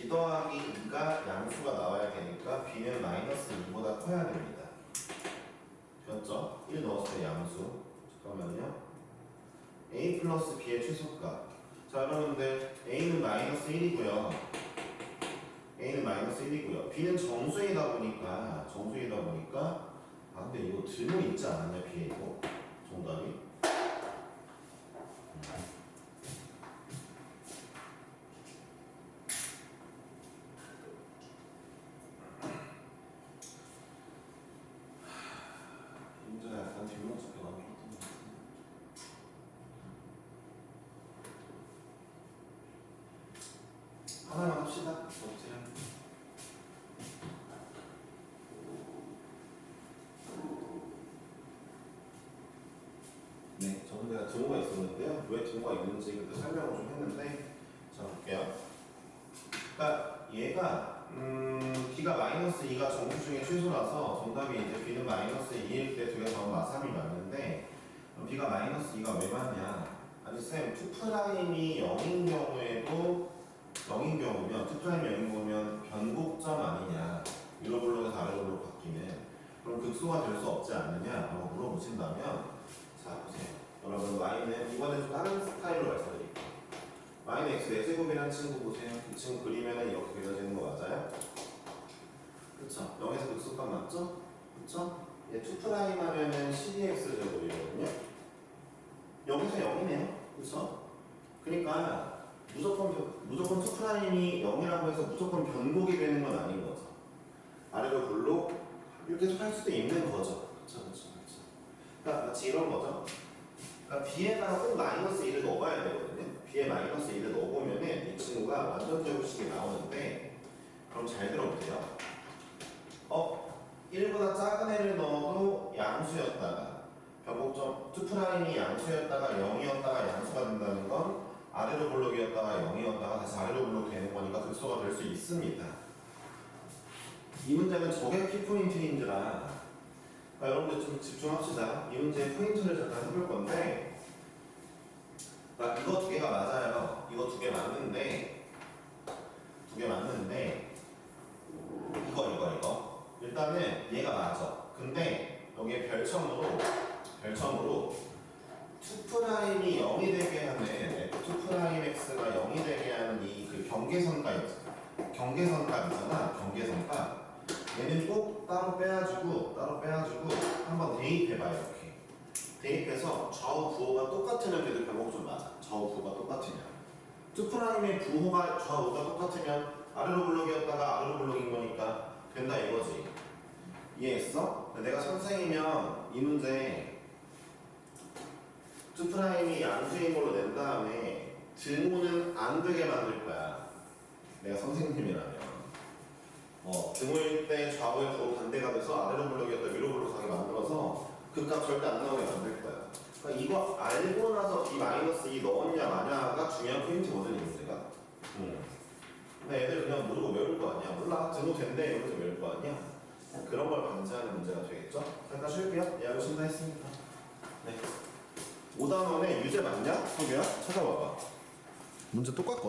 b 더하기 2가 양수가 나와야 되니까 b는 마이너스 2보다 커야 됩니다. 되었죠? 1 넣었을 때 양수. 잠깐만요. a 플러스 b의 최소값. 자, 여러분들 a는 마이너스 1이고요. a는 마이너스 1이고요. b는 정수이다 보니까 정수이다 보니까 아 근데 이거 들모 있지 않았냐 b에 이거 정답이? 문제가 약간 뒷목 잡혀 나온 것 같은데. 네, 저는 제가 등호가 있었는데요. 왜 등호가 있는지 그때 설명을 좀 했는데, 자 볼게요. 그러니까 얘가 음, b가 마이너스 2가 정수 중에 최소라서 정답이 이제 b는 마이너스 2일 때 두개 더하면 마3이 맞는데 b가 마이너스 2가 왜 맞냐? 아니 쌤, 2'이 0인 경우에도 0인 경우면 2'이 0인 경우면 변곡점 아니냐 위로 블록에서 아래로 블록 바뀌는 그럼 극소가 될 수 없지 않느냐 라고 물어보신다면 자 보세요 여러분 y는 이번엔 좀 다른 스타일로 말씀드릴게요 y는 x 4제곱이라는 친구 보세요 이 친구 그리면 이렇게 그려지는 거 맞아요? 그쵸 0에서 극소값 맞죠? 그쵸? 얘 2' 하면은 12x 제곱이거든요 여기서 0이네요 그쵸? 그러니까 무조건 변- 무조건 2'이 0이라고 해서 무조건 변곡이 되는 건 아닌 거죠. 아래로 블록 이렇게 할 수도 있는 거죠. 그쵸 그쵸 그쵸 그러니까 마치 이런 거죠. 그러니까 b에다가 꼭 마이너스 1을 넣어봐야 되거든요. B에 마이너스 1을 넣어보면은 이 친구가 완전 제곱식이 나오는데 그럼 잘 들어보세요. 어? 1보다 작은 애를 넣어도 양수였다가 변곡점 2'이 양수였다가 0이었다가 양수가 된다는 건 아래로 블록이었다가 0이었다가 다시 아래로 블록 되는 거니까 극소가 될 수 있습니다. 이 문제는 저게 키포인트인지라. 그러니까 여러분들 좀 집중합시다. 이 문제의 포인트를 잠깐 해볼 건데 그러니까 이거 두 개가 맞아요. 이거 두 개 맞는데 두 개 맞는데 이거 이거 이거. 일단은 얘가 맞아. 근데 여기에 별첨으로 별첨으로 2'이 0이 되게 하는 F2'X가 0이 되게 하는 이 그 경계선값 경계선값이잖아 경계선값. 얘는 꼭 따로 빼가지고 따로 빼가지고 한번 대입해봐요 이렇게. 대입해서 좌우 부호가 똑같으면 그래도 변곡점 맞아. 좌우 부호가 똑같으면. 2'의 부호가 좌우가 똑같으면 아래로 블록이었다가 아래로 블록인 거니까 된다 이거지. 이해했어? 내가 선생이면 이 문제 2'이 양수인 걸로 낸 다음에 등호는 안 되게 만들 거야. 내가 선생님이라면. 어, 등호일 때 부호 반대가 돼서 아래로 블록이었다 위로 블록 가게 만들어서 그 값 절대 안 나오게 만들 거야. 그러니까 이거 알고 나서 b 마이너스 2 넣었냐 마냐가 중요한 포인트거든 이 문제가. 음. 근데 애들 그냥 모르고 외울 거 아니야. 몰라. 등호 된대. 이러면서 외울 거 아니야. 그런 걸 방지하는 문제가 되겠죠? 잠깐 쉴게요. 예약을 쉰다 했으니까 네 5단원에 유제 맞냐? 소규야? 찾아봐봐 문제 똑같거든